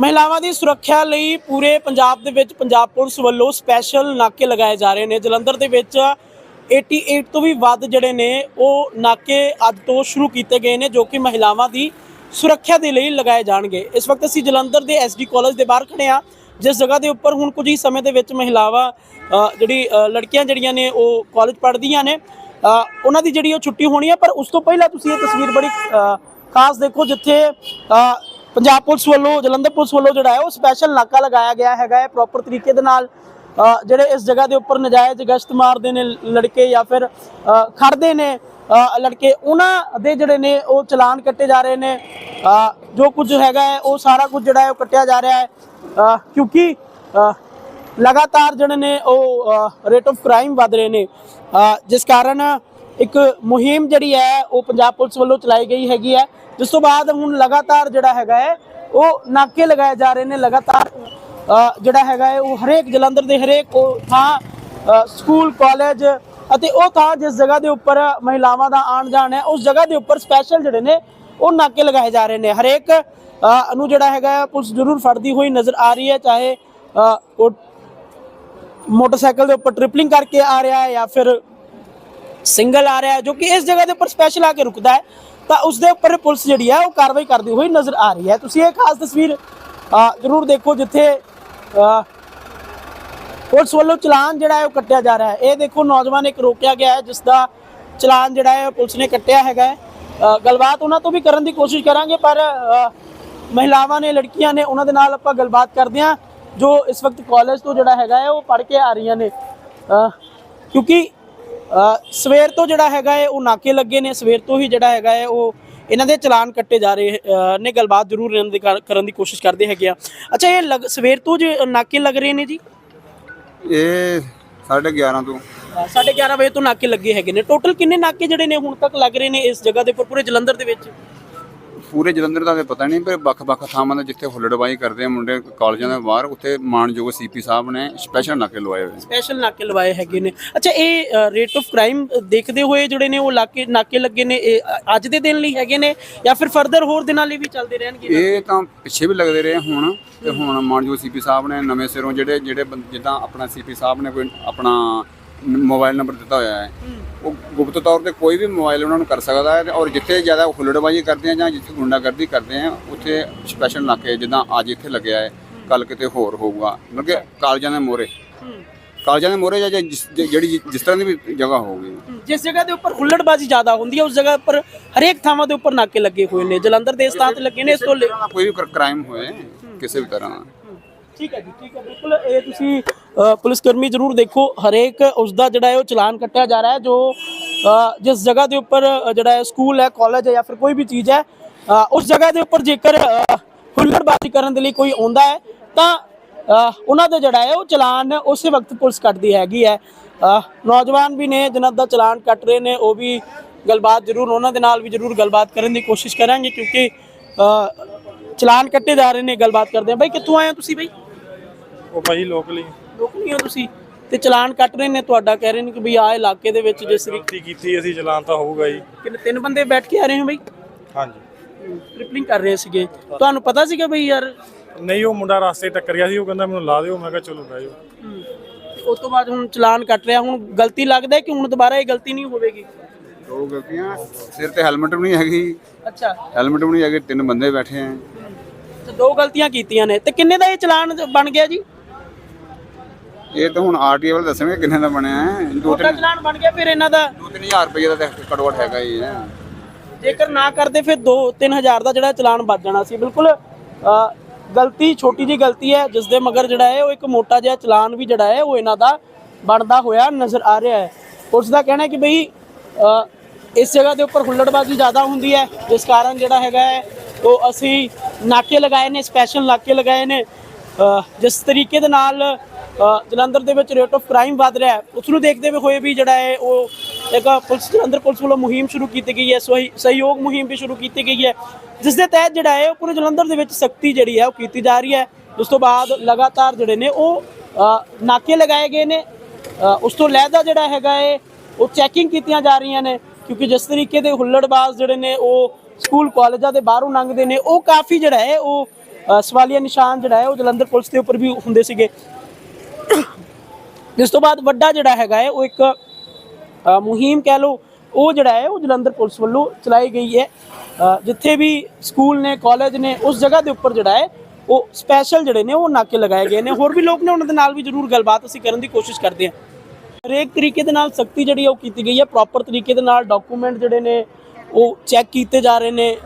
ਮਹਿਲਾਵਾਂ ਦੀ ਸੁਰੱਖਿਆ ਲਈ ਪੂਰੇ ਪੰਜਾਬ ਦੇ ਵਿੱਚ ਪੰਜਾਬ ਪੁਲਿਸ ਵੱਲੋਂ ਸਪੈਸ਼ਲ ਨਾਕੇ ਲਗਾਏ ਜਾ ਰਹੇ ਨੇ। ਜਲੰਧਰ ਦੇ ਵਿੱਚ 88 ਤੋਂ ਵੀ ਵੱਧ ਜਿਹੜੇ ਨੇ, ਉਹ ਨਾਕੇ ਅੱਜ ਤੋਂ ਸ਼ੁਰੂ ਕੀਤੇ ਗਏ ਨੇ ਜੋ ਕਿ ਮਹਿਲਾਵਾਂ ਦੀ ਸੁਰੱਖਿਆ ਦੇ ਲਈ ਲਗਾਏ ਜਾਣਗੇ। ਇਸ ਵਕਤ ਅਸੀਂ ਜਲੰਧਰ ਦੇ ਐਸਡੀ ਕਾਲਜ ਦੇ ਬਾਹਰ ਖੜੇ ਆ ਜਿਸ ਜਗ੍ਹਾ ਦੇ ਉੱਪਰ ਹੁਣ ਕੁਝ ਹੀ ਸਮੇਂ ਦੇ ਵਿੱਚ ਮਹਿਲਾਵਾਂ ਜਿਹੜੀ ਲੜਕੀਆਂ ਜਿਹੜੀਆਂ ਨੇ, ਉਹ ਕਾਲਜ ਪੜ੍ਹਦੀਆਂ ਨੇ। ਉਹਨਾਂ ਦੀ ਜਿਹੜੀ ਉਹ ਛੁੱਟੀ ਹੋਣੀ ਹੈ, ਪਰ ਉਸ ਤੋਂ ਪਹਿਲਾਂ ਤੁਸੀਂ ਇਹ ਤਸਵੀਰ ਬੜੀ ਖਾਸ ਦੇਖੋ ਜਿੱਥੇ ਪੰਜਾਬ ਪੁਲਿਸ ਵੱਲੋਂ ਜਲੰਧਰ ਪੁਲਿਸ ਵੱਲੋਂ ਜਿਹੜਾ ਹੈ ਉਹ ਸਪੈਸ਼ਲ ਨਾਕਾ ਲਗਾਇਆ ਗਿਆ ਹੈਗਾ ਹੈ ਪ੍ਰੋਪਰ ਤਰੀਕੇ ਦੇ ਨਾਲ। ਜਿਹੜੇ ਇਸ ਜਗ੍ਹਾ ਦੇ ਉੱਪਰ ਨਜਾਇਜ਼ ਗਸ਼ਤ ਮਾਰਦੇ ਨੇ ਲੜਕੇ ਜਾਂ ਫਿਰ ਅ, ਖੜਦੇ ਨੇ ਲੜਕੇ ਉਹਨਾਂ ਦੇ ਜਿਹੜੇ ਨੇ ਉਹ ਚਲਾਨ ਕੱਟੇ ਜਾ ਰਹੇ ਨੇ। ਜੋ ਕੁਝ ਹੈਗਾ ਹੈ ਉਹ ਸਾਰਾ ਕੁਝ ਜਿਹੜਾ ਹੈ ਉਹ ਕੱਟਿਆ ਜਾ ਰਿਹਾ ਹੈ। ਕਿਉਂਕਿ ਲਗਾਤਾਰ ਜਿਹੜੇ ਨੇ ਉਹ ਰੇਟ ਆਫ ਕ੍ਰਾਈਮ ਵਧ ਰਹੇ ਨੇ। ਜਿਸ ਕਾਰਨ ਇੱਕ ਮੁਹਿੰਮ ਜਿਹੜੀ ਹੈ, ਉਹ ਪੰਜਾਬ ਪੁਲਿਸ ਵੱਲੋਂ ਚਲਾਈ ਗਈ ਹੈਗੀ ਹੈ। ਜਿਸ ਤੋਂ ਬਾਅਦ ਹੁਣ ਲਗਾਤਾਰ ਜਿਹੜਾ ਹੈਗਾ ਹੈ, ਉਹ ਨਾਕੇ ਲਗਾਏ ਜਾ ਰਹੇ ਨੇ। ਲਗਾਤਾਰ ਜਿਹੜਾ ਹੈਗਾ ਹੈ, ਉਹ ਹਰੇਕ ਜਲੰਧਰ ਦੇ ਹਰੇਕ ਉਹ ਥਾਂ ਸਕੂਲ, ਕਾਲਜ ਅਤੇ ਉਹ ਥਾਂ ਜਿਸ ਜਗ੍ਹਾ ਦੇ ਉੱਪਰ ਮਹਿਲਾਵਾਂ ਦਾ ਆਣ ਜਾਣ ਹੈ, ਉਸ ਜਗ੍ਹਾ ਦੇ ਉੱਪਰ ਸਪੈਸ਼ਲ ਜਿਹੜੇ ਨੇ, ਉਹ ਨਾਕੇ ਲਗਾਏ ਜਾ ਰਹੇ ਨੇ। ਹਰੇਕ ਨੂੰ ਜਿਹੜਾ ਹੈਗਾ ਪੁਲਿਸ ਜ਼ਰੂਰ ਫੜਦੀ ਹੋਈ ਨਜ਼ਰ ਆ ਰਹੀ ਹੈ, ਚਾਹੇ ਉਹ ਮੋਟਰਸਾਈਕਲ ਦੇ ਉੱਪਰ ਟ੍ਰਿਪਲਿੰਗ ਕਰਕੇ ਆ ਰਿਹਾ ਹੈ ਜਾਂ ਫਿਰ ਸਿੰਗਲ ਆ ਰਿਹਾ ਜੋ ਕਿ ਇਸ ਜਗ੍ਹਾ ਦੇ ਉੱਪਰ ਸਪੈਸ਼ਲ ਆ ਕੇ ਰੁਕਦਾ ਹੈ, ਤਾਂ ਉਸ ਦੇ ਉੱਪਰ ਪੁਲਿਸ ਜਿਹੜੀ ਹੈ ਉਹ ਕਾਰਵਾਈ ਕਰਦੀ ਹੋਈ ਨਜ਼ਰ ਆ ਰਹੀ ਹੈ। ਤੁਸੀਂ ਇਹ ਖਾਸ ਤਸਵੀਰ ਜ਼ਰੂਰ ਦੇਖੋ ਜਿੱਥੇ ਪੁਲਿਸ ਵੱਲੋਂ ਚਲਾਨ ਜਿਹੜਾ ਹੈ ਉਹ ਕੱਟਿਆ ਜਾ ਰਿਹਾ ਹੈ। ਇਹ ਦੇਖੋ ਨੌਜਵਾਨ ਇੱਕ ਰੋਕਿਆ ਗਿਆ ਹੈ ਜਿਸ ਦਾ ਚਲਾਨ ਜਿਹੜਾ ਹੈ ਪੁਲਿਸ ਨੇ ਕੱਟਿਆ ਹੈਗਾ ਹੈ। ਗੱਲਬਾਤ ਉਹਨਾਂ ਤੋਂ ਵੀ ਕਰਨ ਦੀ ਕੋਸ਼ਿਸ਼ ਕਰਾਂਗੇ, ਪਰ ਮਹਿਲਾਵਾਂ ਨੇ, ਲੜਕੀਆਂ ਨੇ ਉਹਨਾਂ ਦੇ ਨਾਲ ਆਪਾਂ ਗੱਲਬਾਤ ਕਰਦੇ ਹਾਂ, ਜੋ ਇਸ ਵਕਤ ਕਾਲਜ ਤੋਂ ਜਿਹੜਾ ਹੈਗਾ ਹੈ, ਉਹ ਪੜ੍ਹ ਕੇ ਆ ਰਹੀਆਂ ਨੇ। ਕਿਉਂਕਿ ਸਵੇਰ ਤੋਂ ਜਿਹੜਾ ਹੈਗਾ ਹੈ ਉਹ ਨਾਕੇ ਲੱਗੇ ਨੇ। ਸਵੇਰ ਤੋਂ ਹੀ ਜਿਹੜਾ ਹੈਗਾ ਹੈ ਉਹ ਇਹਨਾਂ ਦੇ ਚਲਾਨ ਕੱਟੇ ਜਾ ਰਹੇ ਨੇ ਗੱਲਬਾਤ ਜ਼ਰੂਰ ਇਹਨਾਂ ਦੇ ਕਰ- ਕਰਨ ਦੀ ਕੋਸ਼ਿਸ਼ ਕਰਦੇ ਹੈਗੇ ਆ। ਅੱਛਾ ਇਹ ਸਵੇਰ ਤੋਂ ਜੇ ਨਾਕੇ ਲੱਗ ਰਹੇ ਨੇ ਜੀ? ਇਹ 11:30 ਤੋਂ। ਸਾਢੇ 11 ਵਜੇ ਤੋਂ ਨਾਕੇ ਲੱਗੇ ਹੈਗੇ ਨੇ। ਟੋਟਲ ਕਿੰਨੇ ਨਾਕੇ ਜਿਹੜੇ ਨੇ ਹੁਣ ਤੱਕ ਲੱਗ ਰਹੇ ਨੇ ਇਸ ਜਗ੍ਹਾ ਦੇ ਉੱਪਰ ਪੂਰੇ ਜਲੰਧਰ ਦੇ ਵਿੱਚ? ਪੂਰੇ ਜਲੰਧਰ ਦਾ ਤੇ ਪਤਾ ਨਹੀਂ ਪਰ ਵੱਖ-ਵੱਖ ਥਾਵਾਂ ਦੇ ਜਿੱਥੇ ਹੁੱਲੜਬਾਈ ਕਰਦੇ ਆ ਮੁੰਡੇ ਕਾਲਜਾਂ ਦੇ ਬਾਹਰ ਉੱਥੇ ਮਾਨਯੋਗ ਸੀਪੀ ਸਾਹਿਬ ਨੇ ਸਪੈਸ਼ਲ ਨਾਕੇ ਲਵਾਏ ਹੋਏ। ਸਪੈਸ਼ਲ ਨਾਕੇ ਲਵਾਏ ਹੈਗੇ ਨੇ ਅੱਛਾ ਇਹ ਰੇਟ ਆਫ ਕ੍ਰਾਈਮ ਦੇਖਦੇ ਹੋਏ ਜਿਹੜੇ ਨੇ ਉਹ ਲਾਕੇ ਨਾਕੇ ਲੱਗੇ ਨੇ ਇਹ ਅੱਜ ਦੇ ਦਿਨ ਲਈ ਹੈਗੇ ਨੇ ਜਾਂ ਫਿਰ ਫਰਦਰ ਹੋਰ ਦਿਨਾਂ ਲਈ ਵੀ ਚੱਲਦੇ ਰਹਿਣਗੇ ਇਹ ਤਾਂ ਪਿੱਛੇ ਵੀ ਲੱਗਦੇ ਰਹੇ ਹੁਣ ਤੇ ਹੁਣ ਮਾਨਯੋਗ ਸੀਪੀ ਸਾਹਿਬ ਨੇ ਨਵੇਂ ਸਿਰੋਂ ਜਿਹੜੇ ਜਿਹੜੇ ਜਿੱਦਾਂ ਆਪਣਾ ਸੀਪੀ ਸਾਹਿਬ ਨੇ ਕੋਈ ਆਪਣਾ ਮੋਬਾਈਲ ਨੰਬਰ ਦਿੱਤਾ ਹੋਇਆ ਹੈ। ਉਹ ਗੁਪਤ ਤੌਰ ਤੇ ਕੋਈ ਵੀ ਮੋਬਾਈਲ ਉਹਨਾਂ ਨੂੰ ਕਰ ਸਕਦਾ ਹੈ ਔਰ ਜਿੱਥੇ ਜ਼ਿਆਦਾ ਹੁੱਲੜਬਾਜੀ ਕਰਦੇ ਆ ਜਾਂ ਜਿੱਥੇ ਗੁੰਡਾਗਰਦੀ ਕਰਦੇ ਆ ਉੱਥੇ ਸਪੈਸ਼ਲ ਨਾਕੇ ਜਿੱਦਾਂ ਅੱਜ ਇੱਥੇ ਲੱਗਿਆ ਹੈ ਕੱਲ ਕਿਤੇ ਹੋਰ ਹੋਊਗਾ। ਮਤਲਬ ਕਿ ਕਾਲਜਾਂ ਦੇ ਮੋਰੇ ਕਾਲਜਾਂ ਦੇ ਮੋਰੇ ਜਾਂ ਜਿਹੜੀ ਜਿਸ ਤਰ੍ਹਾਂ ਦੀ ਵੀ ਜਗ੍ਹਾ ਹੋਊਗੀ। ਜਿਸ ਜਗ੍ਹਾ ਦੇ ਉੱਪਰ ਹੁੱਲੜਬਾਜ਼ੀ ਜ਼ਿਆਦਾ ਹੁੰਦੀ ਹੈ ਉਸ ਜਗ੍ਹਾ ਉੱਪਰ ਹਰੇਕ ਥਾਵਾਂ ਦੇ ਉੱਪਰ ਨਾਕੇ ਲੱਗੇ ਹੋਏ ਨੇ ਜਲੰਧਰ ਦੇ ਸਥਾਨ ਤੇ ਲੱਗੇ ਨੇ ਇਸ ਤੋਂ ਕੋਈ ਵੀ ਕ੍ਰਾਈਮ ਹੋਏ ਕਿਸੇ ਵੀ ਤਰ੍ਹਾਂ। ਠੀਕ ਹੈ ਜੀ ਠੀਕ ਹੈ ਬਿਲਕੁਲ ਇਹ ਤੁਸੀਂ ਪੁਲਿਸ ਕਰਮੀ ਜ਼ਰੂਰ ਦੇਖੋ। ਹਰੇਕ ਉਸ ਦਾ ਜਿਹੜਾ ਹੈ ਉਹ ਚਲਾਨ ਕੱਟਿਆ ਜਾ ਰਿਹਾ ਹੈ ਜੋ ਜਿਸ ਜਗ੍ਹਾ ਦੇ ਉੱਪਰ ਜਿਹੜਾ ਹੈ ਸਕੂਲ ਹੈ ਕਾਲਜ ਹੈ ਜਾਂ ਫਿਰ ਕੋਈ ਵੀ ਚੀਜ਼ ਹੈ ਉਸ ਜਗ੍ਹਾ ਦੇ ਉੱਪਰ ਜੇਕਰ ਅ, ਹੁੱਲੜਬਾਜ਼ੀ ਕਰਨ ਦੇ ਲਈ ਕੋਈ ਆਉਂਦਾ ਹੈ ਤਾਂ ਉਹਨਾਂ ਦਾ ਜਿਹੜਾ ਹੈ ਉਹ ਚਲਾਨ ਉਸੇ ਵਕਤ ਪੁਲਿਸ ਕੱਟਦੀ ਹੈਗੀ ਹੈ। ਨੌਜਵਾਨ ਵੀ ਨੇ ਜਿਨ੍ਹਾਂ ਦਾ ਚਲਾਨ ਕੱਟ ਰਹੇ ਨੇ ਉਹ ਵੀ ਗੱਲਬਾਤ ਜ਼ਰੂਰ ਉਹਨਾਂ ਦੇ ਨਾਲ ਵੀ ਜ਼ਰੂਰ ਗੱਲਬਾਤ ਕਰਨ ਦੀ ਕੋਸ਼ਿਸ਼ ਕਰਾਂਗੇ ਕਿਉਂਕਿ ਚਲਾਨ ਕੱਟੇ ਜਾ ਰਹੇ ਨੇ ਗੱਲਬਾਤ ਕਰਦੇ ਆ। ਬਾਈ ਕਿੱਥੋਂ ਆਏ ਹੋ ਤੁਸੀਂ ਬਾਈ? ਉਹ ਭਾਈ ਲੋਕਲੀ ਲੋਕ ਨਹੀਂ ਹੋ ਤੁਸੀਂ। ਤੇ ਚਲਾਨ ਕੱਟ ਰਹੇ ਨੇ ਤੁਹਾਡਾ ਕਹਿ ਰਹੇ ਨੇ ਕਿ ਵੀ ਆਹ ਇਲਾਕੇ ਦੇ ਵਿੱਚ ਜਿਸ ਤਰੀਕੇ ਗਲਤੀ ਕੀਤੀ ਅਸੀਂ ਚਲਾਨ ਤਾਂ ਹੋਊਗਾ ਜੀ। ਕਿੰਨੇ ਤਿੰਨ ਬੰਦੇ ਬੈਠ ਕੇ ਆ ਰਹੇ ਹੋ ਬਈ? ਹਾਂਜੀ। ਟ੍ਰਿਪਲਿੰਗ ਕਰ ਰਹੇ ਸੀਗੇ। ਤੁਹਾਨੂੰ ਪਤਾ ਸੀਗਾ ਬਈ ਯਾਰ? ਨਹੀਂ ਉਹ ਮੁੰਡਾ ਰਸਤੇ ਟੱਕਰ ਗਿਆ ਸੀ ਉਹ ਕਹਿੰਦਾ ਮੈਨੂੰ ਲਾ ਦਿਓ ਮੈਂ ਕਿਹਾ ਚਲੋ ਬਹਿ ਜਾਓ। ਤੇ ਉਸ ਤੋਂ ਬਾਅਦ ਹੁਣ ਚਲਾਨ ਕੱਟ ਰਿਹਾ ਹੁਣ ਗਲਤੀ ਲੱਗਦਾ ਹੈ ਕਿ ਹੁਣ ਦੁਬਾਰਾ ਇਹ ਗਲਤੀ ਨਹੀਂ ਹੋਵੇਗੀ? ਦੋ ਗਲਤੀਆਂ ਸਿਰ ਤੇ ਹੈਲਮਟ ਵੀ ਨਹੀਂ ਹੈਗੀ। ਅੱਛਾ। ਹੈਲਮਟ ਵੀ ਨਹੀਂ ਹੈਗੇ ਤਿੰਨ ਬੰਦੇ ਬੈਠੇ ਆ। ਤੇ ਦੋ ਗਲਤੀਆਂ ਕੀਤੀਆਂ ਨੇ। ਤੇ ਕਿੰਨੇ ਦਾ ਇਹ ਚਲਾਨ ਬਣ ਗਿਆ ਜੀ? ਇਹ ਤਾਂ ਹੁਣ ਆਰਟੀਏ ਵਾਲੇ ਦੱਸਣਗੇ ਕਿੰਨੇ ਦਾ ਬਣਿਆ ਹੈ। ਦੋ ਤਿੰਨ ਚਲਾਨ ਬਣ ਗਿਆ ਫਿਰ ਇਹਨਾਂ ਦਾ। ਦੋ ਤਿੰਨ ਹਜ਼ਾਰ ਰੁਪਏ ਦਾ ਤਾਂ ਕਟਵਟ ਹੈਗਾ ਹੀ ਹੈ। ਜੇਕਰ ਨਾ ਕਰਦੇ ਫਿਰ 2-3000 ਦਾ ਜਿਹੜਾ ਚਲਾਨ ਵੱਜ ਜਾਣਾ ਸੀ। ਬਿਲਕੁਲ ਅ, ਗਲਤੀ ਛੋਟੀ ਜੀ ਗਲਤੀ ਹੈ ਜਿਸ ਦੇ ਮਗਰ ਜਿਹੜਾ ਹੈ ਉਹ ਇੱਕ ਮੋਟਾ ਜਿਹਾ ਚਲਾਨ ਵੀ ਜਿਹੜਾ ਹੈ ਉਹ ਇਹਨਾਂ ਦਾ ਬਣਦਾ ਹੋਇਆ ਨਜ਼ਰ ਆ ਰਿਹਾ ਹੈ। ਉਸ ਦਾ ਕਹਿਣਾ ਹੈ ਕਿ ਬਈ ਅ, ਇਸ ਜਗ੍ਹਾ ਦੇ ਉੱਪਰ ਹੁੱਲੜਬਾਜ਼ੀ ਜ਼ਿਆਦਾ ਹੁੰਦੀ ਹੈ ਜਿਸ ਕਾਰਨ ਜਿਹੜਾ ਹੈਗਾ ਹੈ ਉਹ ਅਸੀਂ ਨਾਕੇ ਲਗਾਏ ਨੇ ਸਪੈਸ਼ਲ ਨਾਕੇ ਲਗਾਏ ਨੇ। ਅ, ਜਿਸ ਤਰੀਕੇ ਦੇ ਨਾਲ ਜਲੰਧਰ ਦੇ ਵਿੱਚ ਰੇਟ ਆਫ ਕ੍ਰਾਈਮ ਵਧ ਰਿਹਾ ਹੈ। ਉਸ ਨੂੰ ਦੇਖਦੇ ਹੋਏ ਵੀ ਜਿਹੜਾ ਹੈ, ਉਹ ਇੱਕ ਪੁਲਿਸ, ਜਲੰਧਰ ਪੁਲਿਸ ਵੱਲੋਂ ਮੁਹਿੰਮ ਸ਼ੁਰੂ ਕੀਤੀ ਗਈ ਹੈ। ਸਹੀ- ਸਹਿਯੋਗ ਮੁਹਿੰਮ ਵੀ ਸ਼ੁਰੂ ਕੀਤੀ ਗਈ ਹੈ। ਜਿਸ ਦੇ ਤਹਿਤ ਜਿਹੜਾ ਹੈ, ਉਹ ਪੂਰੇ ਜਲੰਧਰ ਦੇ ਵਿੱਚ ਸਖਤੀ ਜਿਹੜੀ ਹੈ, ਉਹ ਕੀਤੀ ਜਾ ਰਹੀ ਹੈ। ਉਸ ਤੋਂ ਬਾਅਦ ਲਗਾਤਾਰ ਜਿਹੜੇ ਨੇ, ਉਹ ਨਾਕੇ ਲਗਾਏ ਗਏ ਨੇ। ਉਸ ਤੋਂ ਲਹਿਦਾ ਜਿਹੜਾ ਹੈਗਾ ਹੈ, ਉਹ ਚੈਕਿੰਗ ਕੀਤੀਆਂ ਜਾ ਰਹੀਆਂ ਨੇ। ਕਿਉਂਕਿ ਜਿਸ ਤਰੀਕੇ ਦੇ ਹੁੱਲੜਬਾਜ਼ ਜਿਹੜੇ ਨੇ, ਉਹ ਸਕੂਲ, ਕਾਲਜਾਂ ਦੇ ਬਾਹਰੋਂ ਲੰਘਦੇ ਨੇ, ਉਹ ਕਾਫੀ ਜਿਹੜਾ ਹੈ, ਉਹ ਸਵਾਲੀਆ ਨਿਸ਼ਾਨ ਜਿਹੜਾ ਹੈ, ਉਹ ਜਲੰਧਰ ਪੁਲਿਸ ਦੇ ਉੱਪਰ ਵੀ ਹੁੰਦੇ ਸੀਗੇ। ਇਸ ਤੋਂ ਬਾਅਦ ਵੱਡਾ ਜਿਹੜਾ ਹੈਗਾ ਹੈ, ਉਹ ਇੱਕ ਮੁਹਿੰਮ ਕਹਿ ਲਓ, ਉਹ ਜਿਹੜਾ ਹੈ, ਉਹ ਜਲੰਧਰ ਪੁਲਿਸ ਵੱਲੋਂ ਚਲਾਈ ਗਈ ਹੈ। ਜਿੱਥੇ ਵੀ ਸਕੂਲ ਨੇ, ਕਾਲਜ ਨੇ, ਉਸ ਜਗ੍ਹਾ ਦੇ ਉੱਪਰ ਜਿਹੜਾ ਹੈ, ਉਹ ਸਪੈਸ਼ਲ ਜਿਹੜੇ ਨੇ, ਉਹ ਨਾਕੇ ਲਗਾਏ ਗਏ ਨੇ। ਹੋਰ ਵੀ ਲੋਕ ਨੇ, ਉਹਨਾਂ ਦੇ ਨਾਲ ਵੀ ਜ਼ਰੂਰ ਗੱਲਬਾਤ ਅਸੀਂ ਕਰਨ ਦੀ ਕੋਸ਼ਿਸ਼ ਕਰਦੇ ਹਾਂ। ਹਰੇਕ ਤਰੀਕੇ ਦੇ ਨਾਲ ਸਖਤੀ ਜਿਹੜੀ ਆ ਉਹ ਕੀਤੀ ਗਈ ਹੈ। ਪ੍ਰੋਪਰ ਤਰੀਕੇ ਦੇ ਨਾਲ ਡਾਕੂਮੈਂਟ ਜਿਹੜੇ ਨੇ, ਉਹ ਚੈੱਕ ਕੀਤੇ ਜਾ ਰਹੇ ਨੇ।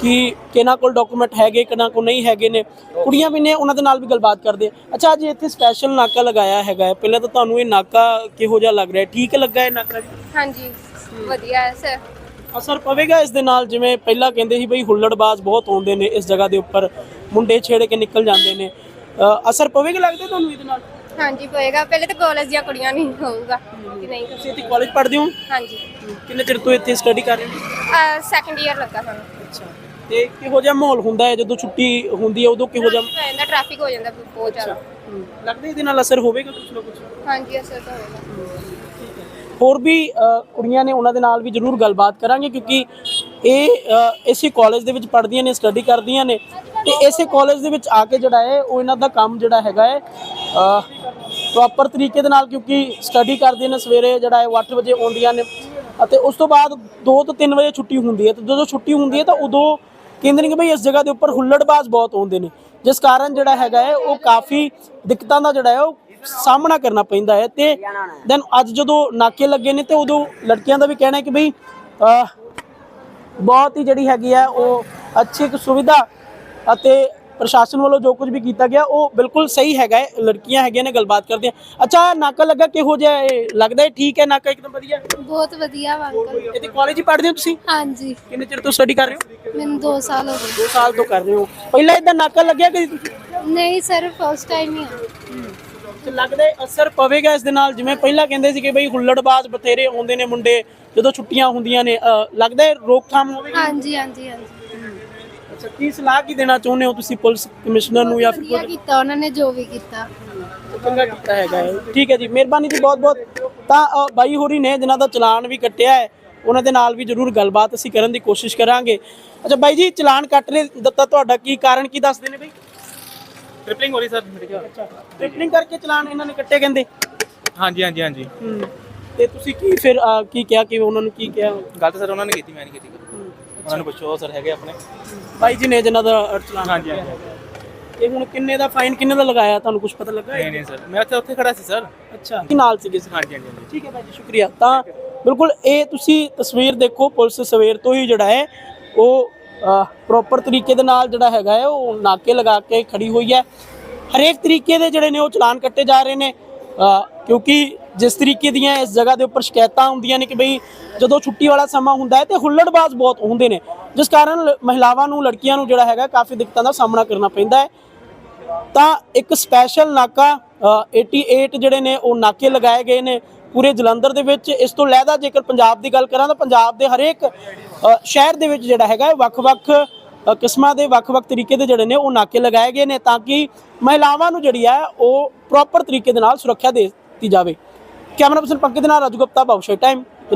ਕਿ ਕਿਹਨਾਂ ਕੋਲ ਡਾਕੂਮੈਂਟ ਹੈਗੇ ਕਿਹਨਾਂ ਕੋਲ ਨਹੀਂ ਹੈਗੇ ਨੇ। ਕੁੜੀਆਂ ਵੀ ਨੇ ਉਹਨਾਂ ਦੇ ਨਾਲ ਵੀ ਗੱਲਬਾਤ ਕਰਦੇ। ਅੱਛਾ ਅੱਜ ਇੱਥੇ ਸਪੈਸ਼ਲ ਨਾਕਾ ਲਗਾਇਆ ਹੈਗਾ ਹੈ। ਪਹਿਲਾਂ ਤਾਂ ਤੁਹਾਨੂੰ ਇਹ ਨਾਕਾ ਕਿਹੋ ਜਿਹਾ ਲੱਗ ਰਿਹਾ ਹੈ? ਠੀਕ ਲੱਗਾ ਇਹ ਨਾਕਾ ਜੀ? ਹਾਂਜੀ ਵਧੀਆ ਹੈ ਸਰ। ਅਸਰ ਪਵੇਗਾ ਇਸ ਦੇ ਨਾਲ? ਜਿਵੇਂ ਪਹਿਲਾਂ ਕਹਿੰਦੇ ਸੀ ਬਈ ਹੁੱਲੜਬਾਜ਼ ਬਹੁਤ ਆਉਂਦੇ ਨੇ ਇਸ ਜਗ੍ਹਾ ਦੇ ਉੱਪਰ ਮੁੰਡੇ ਛੇੜ ਕੇ ਨਿਕਲ ਜਾਂਦੇ ਨੇ। ਅਸਰ ਪਵੇਗਾ ਲੱਗਦਾ ਤੁਹਾਨੂੰ ਇਹਦੇ ਨਾਲ? ਹਾਂਜੀ ਪਏਗਾ ਪਹਿਲੇ ਤਾਂ ਕਾਲਜ ਦੀਆਂ ਕੁੜੀਆਂ ਨਹੀਂ ਹੋਊਗਾ ਕਿ ਨਹੀਂ ਤੁਸੀਂ ਇੱਥੇ ਕਾਲਜ ਪੜ੍ਹਦੇ ਹੋ? ਹਾਂਜੀ। ਕਿੰਨੇ ਚਿਰ ਤੋਂ ਇੱਥੇ ਸਟੱਡੀ ਕਰ ਰਹੇ ਹੋ? ਸੈਕੰਡ ਇਅਰ ਲੱਗਾ ਸਾਨੂੰ। ਅੱਛਾ। ਤੇ ਕਿਹੋ ਜਿਹਾ ਮਾਹੌਲ ਹੁੰਦਾ ਹੈ? ਜਦੋਂ ਛੁੱਟੀ ਹੁੰਦੀ ਹੈ ਉਦੋਂ ਕਿਹੋ ਜਿਹਾ ਹੋ ਜਾਂਦਾ ਟ੍ਰੈਫਿਕ ਹੋ ਜਾਂਦਾ ਬਹੁਤ ਜ਼ਿਆਦਾ। ਲੱਗਦਾ ਇਹਦੇ ਨਾਲ ਅਸਰ ਹੋਵੇਗਾ ਕੁਝ ਨਾ ਕੁਝ ਹਾਂਜੀ ਅਸਰ ਤਾਂ ਹੋਏਗਾ ਹੋਰ ਵੀ ਅ, ਕੁੜੀਆਂ ਨੇ ਉਹਨਾਂ ਦੇ ਨਾਲ ਵੀ ਜ਼ਰੂਰ ਗੱਲਬਾਤ ਕਰਾਂਗੇ ਕਿਉਂਕਿ ਇਹ ਅ, ਇਸੇ ਕਾਲਜ ਦੇ ਵਿੱਚ ਪੜ੍ਹਦੀਆਂ ਨੇ ਸਟੱਡੀ ਕਰਦੀਆਂ ਨੇ। ਤੇ ਇਸੇ ਕਾਲਜ ਦੇ ਵਿੱਚ ਆ ਕੇ ਜਿਹੜਾ ਹੈ ਉਹ ਇਹਨਾਂ ਦਾ ਕੰਮ ਜਿਹੜਾ ਹੈਗਾ ਹੈ ਪ੍ਰੋਪਰ ਤਰੀਕੇ ਦੇ ਨਾਲ ਕਿਉਂਕਿ ਸਟੱਡੀ ਕਰਦੀਆਂ ਨੇ ਸਵੇਰੇ ਜਿਹੜਾ ਹੈ ਉਹ 8 ਵਜੇ ਆਉਂਦੀਆਂ ਨੇ। ਅਤੇ ਉਸ ਤੋਂ ਬਾਅਦ 2 ਤੋਂ 3 ਵਜੇ ਛੁੱਟੀ ਹੁੰਦੀ ਹੈ। ਤੇ ਜਦੋਂ ਛੁੱਟੀ ਹੁੰਦੀ ਹੈ ਤਾਂ ਉਦੋਂ ਕਹਿੰਦੇ ਨੇ ਕਿ ਭਈ ਇਸ ਜਗ੍ਹਾ ਦੇ ਉੱਪਰ ਹੁੱਲੜਬਾਜ਼ ਬਹੁਤ ਆਉਂਦੇ ਨੇ। ਜਿਸ ਕਾਰਨ ਜਿਹੜਾ ਹੈਗਾ ਹੈ, ਉਹ ਕਾਫੀ ਦਿੱਕਤਾਂ ਦਾ ਜਿਹੜਾ ਹੈ, ਉਹ ਸਾਹਮਣਾ ਕਰਨਾ ਪੈਂਦਾ ਹੈ ਤੇ ਦੈਨ ਅੱਜ ਜਦੋਂ ਨਾਕੇ ਲੱਗੇ ਨੇ ਤੇ ਉਦੋਂ ਲੜਕੀਆਂ ਦਾ ਵੀ ਕਹਿਣਾ ਹੈ ਕਿ ਭਈ ਬਹੁਤ ਹੀ ਜਿਹੜੀ ਹੈਗੀ ਆ ਉਹ ਅੱਛੀ ਇੱਕ ਸੁਵਿਧਾ ਅਤੇ ਪ੍ਰਸ਼ਾਸਨ ਵੱਲੋਂ ਜੋ ਕੁਝ ਵੀ ਕੀਤਾ ਗਿਆ ਉਹ ਬਿਲਕੁਲ ਸਹੀ ਹੈਗਾ ਹੈ। ਲੜਕੀਆਂ ਹੈਗੀਆਂ ਨੇ ਗੱਲਬਾਤ ਕਰਦੇ ਆ ਅੱਛਾ ਨਾਕਾ ਲੱਗਾ ਕਿਹੋ ਜਿਹਾ ਹੈ? ਲੱਗਦਾ ਹੈ ਠੀਕ ਹੈ ਨਾਕਾ ਇੱਕਦਮ ਵਧੀਆ ਬਹੁਤ ਵਧੀਆ ਵਾ ਅੰਕਲ। ਇਹਦੇ ਕਾਲਜ ਹੀ ਪੜ੍ਹਦੇ ਹੋ ਤੁਸੀਂ? ਹਾਂਜੀ। ਕਿੰਨੇ ਚਿਰ ਤੋਂ ਸਟੱਡੀ ਕਰ ਰਹੇ ਹੋ? ਮੈਨੂੰ 2 ਸਾਲ ਹੋ 2 ਸਾਲ ਤੋਂ ਕਰ ਰਹੇ ਹੋ। ਪਹਿਲਾਂ ਇਦਾਂ ਨਾਕਾ ਲੱਗਿਆ ਗਏ ਨਹੀਂ ਸਰ ਫਸਟ ਟਾਈਮ ਹੀ ਆ। ਤੇ ਲੱਗਦਾ ਹੈ ਅਸਰ ਪਵੇਗਾ ਇਸ ਦੇ ਨਾਲ? ਜਿਵੇਂ ਪਹਿਲਾਂ ਕਹਿੰਦੇ ਸੀ ਕਿ ਬਈ ਹੁੱਲੜਬਾਜ਼ ਬਥੇਰੇ ਆਉਂਦੇ ਨੇ ਮੁੰਡੇ ਜਦੋਂ ਛੁੱਟੀਆਂ ਹੁੰਦੀਆਂ ਨੇ ਅ, ਲੱਗਦਾ ਹੈ ਰੋਕਥਾਮ ਹੋਵੇਗੀ? ਹਾਂਜੀ ਹਾਂਜੀ ਹਾਂਜੀ। ਅੱਛਾ ਕੀ ਸਲਾਹ ਕੀ ਦੇਣਾ ਚਾਹੁੰਦੇ ਹੋ ਤੁਸੀਂ ਪੁਲਿਸ ਕਮਿਸ਼ਨਰ ਨੂੰ ਜਾਂ ਫਿਰ ਵਧੀਆ ਕੀਤਾ ਉਹਨਾਂ ਨੇ ਜੋ ਵੀ ਕੀਤਾ। ਚੰਗਾ ਕੀਤਾ ਹੈਗਾ ਹੈ ਠੀਕ ਹੈ ਜੀ ਮਿਹਰਬਾਨੀ ਜੀ ਬਹੁਤ ਬਹੁਤ ਤਾਂ ਅ, ਬਾਈ ਹੋਰੀ ਨੇ ਜਿਨ੍ਹਾਂ ਦਾ ਚਲਾਨ ਵੀ ਕੱਟਿਆ ਹੈ ਉਹਨਾਂ ਦੇ ਨਾਲ ਵੀ ਜ਼ਰੂਰ ਗੱਲਬਾਤ ਅਸੀਂ ਕਰਨ ਦੀ ਕੋਸ਼ਿਸ਼ ਕਰਾਂਗੇ। ਅੱਛਾ ਬਾਈ ਜੀ ਚਲਾਨ ਕੱਟ ਰਹੇ ਦਿੱਤਾ ਤੁਹਾਡਾ ਕੀ ਕਾਰਨ ਕੀ ਦੱਸਦੇ ਨੇ ਬਈ? ਟ੍ਰਿਪਲਿੰਗ ਹੋ ਰਹੀ ਸਰ ਅੱਛਾ ਟ੍ਰਿਪਲਿੰਗ ਕਰਕੇ ਚਲਾਨ ਇਹਨਾਂ ਨੇ ਕੱਟੇ ਕਹਿੰਦੇ? ਹਾਂਜੀ ਹਾਂਜੀ ਹਾਂਜੀ। ਤੇ ਤੁਸੀਂ ਕੀ ਫਿਰ ਅ, ਕੀ ਕਿਹਾ ਕਿ ਉਹਨਾਂ ਨੂੰ ਕੀ ਕਿਹਾ? ਗੱਲ ਤਾਂ ਸਰ ਉਹਨਾਂ ਨੇ ਕੀਤੀ ਮੈਂ ਨਹੀਂ ਕੀਤੀ। ਉਹਨਾਂ ਨੂੰ ਪੁੱਛੋ ਸਰ ਹੈਗੇ ਆਪਣੇ। ਬਾਈ ਜੀ ਨੇ ਜਿਨ੍ਹਾਂ ਦਾ ਚਲਾਨ ਹਾਂਜੀ। ਹਾਂਜੀ ਇਹ ਹੁਣ ਕਿੰਨੇ ਦਾ ਫਾਈਨ ਕਿੰਨੇ ਦਾ ਲਗਾਇਆ? ਤੁਹਾਨੂੰ ਕੁਝ ਪਤਾ ਲੱਗਾ? ਨਹੀਂ ਨਹੀਂ ਸਰ। ਮੈਂ ਉੱਥੇ ਉੱਥੇ ਖੜਾ ਸੀ ਸਰ। ਅੱਛਾ। ਕੀ ਨਾਲ ਸੀਗੇ ਸਰ? ਹਾਂਜੀ ਹਾਂਜੀ ਠੀਕ ਹੈ ਭਾਈ ਜੀ ਸ਼ੁਕਰੀਆ। ਤਾਂ ਬਿਲਕੁਲ ਇਹ ਤੁਸੀਂ ਤਸਵੀਰ ਦੇਖੋ ਪੁਲਿਸ ਸਵੇਰ ਤੋਂ ਹੀ ਜਿਹੜਾ ਹੈ ਉਹ ਪ੍ਰੋਪਰ ਤਰੀਕੇ ਦੇ ਨਾਲ ਜਿਹੜਾ ਹੈਗਾ ਹੈ ਉਹ ਨਾਕੇ ਲਗਾ ਕੇ ਖੜੀ ਹੋਈ ਹੈ। ਹਰੇਕ ਤਰੀਕੇ ਦੇ ਜਿਹੜੇ ਨੇ ਉਹ ਚਲਾਨ ਕੱਟੇ ਜਾ ਰਹੇ ਨੇ। ਕਿਉਂਕਿ ਜਿਸ ਤਰੀਕੇ ਦੀਆਂ ਇਸ ਜਗ੍ਹਾ ਦੇ ਉੱਪਰ ਸ਼ਿਕਾਇਤਾਂ ਹੁੰਦੀਆਂ ਨੇ ਕਿ ਬਈ ਜਦੋਂ ਛੁੱਟੀ ਵਾਲਾ ਸਮਾਂ ਹੁੰਦਾ ਹੈ ਤੇ ਹੁੱਲੜਬਾਜ਼ ਬਹੁਤ ਹੁੰਦੇ ਨੇ ਜਿਸ ਕਾਰਨ ਲ- ਮਹਿਲਾਵਾਂ ਨੂੰ ਲੜਕੀਆਂ ਨੂੰ ਜਿਹੜਾ ਹੈਗਾ ਕਾਫੀ ਦਿੱਕਤਾਂ ਦਾ ਸਾਹਮਣਾ ਕਰਨਾ ਪੈਂਦਾ ਹੈ। ਤਾਂ ਇੱਕ ਸਪੈਸ਼ਲ ਨਾਕਾ ਅ, 88 ਜਿਹੜੇ ਨੇ ਉਹ ਨਾਕੇ ਲਗਾਏ ਗਏ ਨੇ ਪੂਰੇ ਜਲੰਧਰ ਦੇ ਵਿੱਚ। ਇਸ ਤੋਂ ਲੈਦਾ ਜੇਕਰ ਪੰਜਾਬ ਦੀ ਗੱਲ ਕਰਾਂ ਤਾਂ ਪੰਜਾਬ ਦੇ ਹਰੇਕ ਸ਼ਹਿਰ ਦੇ ਵਿੱਚ ਜਿਹੜਾ ਹੈਗਾ ਵੱਖ-ਵੱਖ ਕਿਸਮਾਂ ਦੇ ਵੱਖ-ਵੱਖ ਤਰੀਕੇ ਦੇ ਜਿਹੜੇ ਨੇ ਉਹ ਨਾਕੇ ਲਗਾਏ ਗਏ ਨੇ ਤਾਂ ਕਿ ਮਹਿਲਾਵਾਂ ਨੂੰ ਜਿਹੜੀ ਹੈ ਉਹ ਪ੍ਰੋਪਰ ਤਰੀਕੇ ਦੇ ਨਾਲ ਸੁਰੱਖਿਆ ਦੇ ਕੀਤੀ ਜਾਵੇ। ਕੈਮਰਾ ਪਰਸਨ ਪੰਕਜ ਦੇ ਨਾਲ ਰਾਜੂ ਗੁਪਤਾ ਬਾਬੂ ਸ਼ੇ ਟਾਈਮ